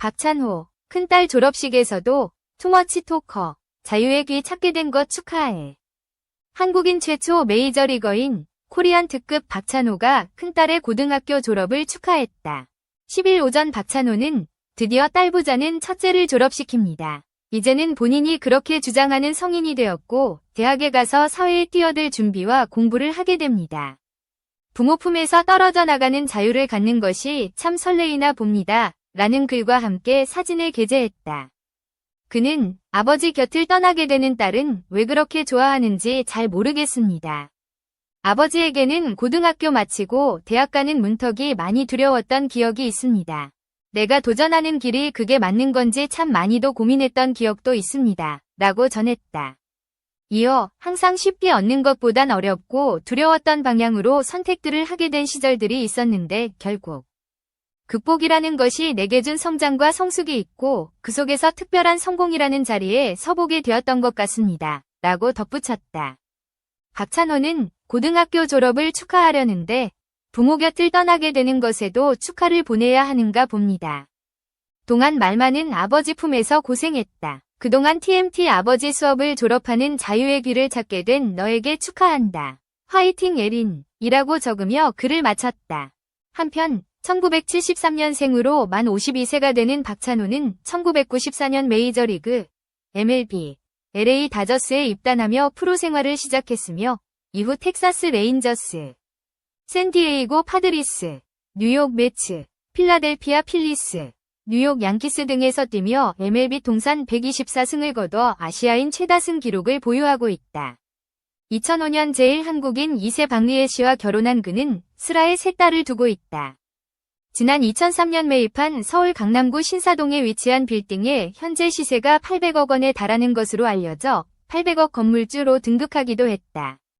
박찬호, 큰딸 졸업식에서도 투머치 토커, 자유의 귀 찾게 된 것 축하해. 한국인 최초 메이저리거인 코리안 특급 박찬호가 큰딸의 고등학교 졸업을 축하했다. 10일 오전 박찬호는 드디어 딸부자는 첫째를 졸업시킵니다. 이제는 본인이 그렇게 주장하는 성인이 되었고 대학에 가서 사회에 뛰어들 준비와 공부를 하게 됩니다. 부모 품에서 떨어져 나가는 자유를 갖는 것이 참 설레이나 봅니다. 라는 글과 함께 사진을 게재했다. 그는 아버지 곁을 떠나게 되는 딸은 왜 그렇게 좋아하는지 잘 모르겠습니다. 아버지에게는 고등학교 마치고 대학 가는 문턱이 많이 두려웠던 기억이 있습니다. 내가 도전하는 길이 그게 맞는 건지 참 많이도 고민했던 기억도 있습니다. 라고 전했다. 이어 항상 쉽게 얻는 것보단 어렵고 두려웠던 방향으로 선택들을 하게 된 시절들이 있었는데 결국 극복이라는 것이 내게 준 성장과 성숙이 있고 그 속에서 특별한 성공이라는 자리에 서보게 되었던 것 같습니다. 라고 덧붙였다. 박찬호는 고등학교 졸업을 축하하려는데 부모 곁을 떠나게 되는 것에도 축하를 보내야 하는가 봅니다. 동안 말 많은 아버지 품에서 고생했다. 그동안 TMT 아버지 수업을 졸업하는 자유의 귀를 찾게 된 너에게 축하한다. 화이팅 에린 이라고 적으며 글을 마쳤다. 한편 1973년생으로 만 52세가 되는 박찬호는 1994년 메이저리그 MLB LA 다저스에 입단하며 프로 생활을 시작했으며 이후 텍사스 레인저스, 샌디에이고 파드리스, 뉴욕 매츠, 필라델피아 필리스, 뉴욕 양키스 등에서 뛰며 MLB 통산 124승을 거둬 아시아인 최다승 기록을 보유하고 있다. 2005년 제일 한국인 2세 박리애 씨와 결혼한 그는 슬하에 세 딸을 두고 있다. 지난 2003년 매입한 서울 강남구 신사동에 위치한 빌딩의 현재 시세가 800억 원에 달하는 것으로 알려져 800억 건물주로 등극하기도 했다.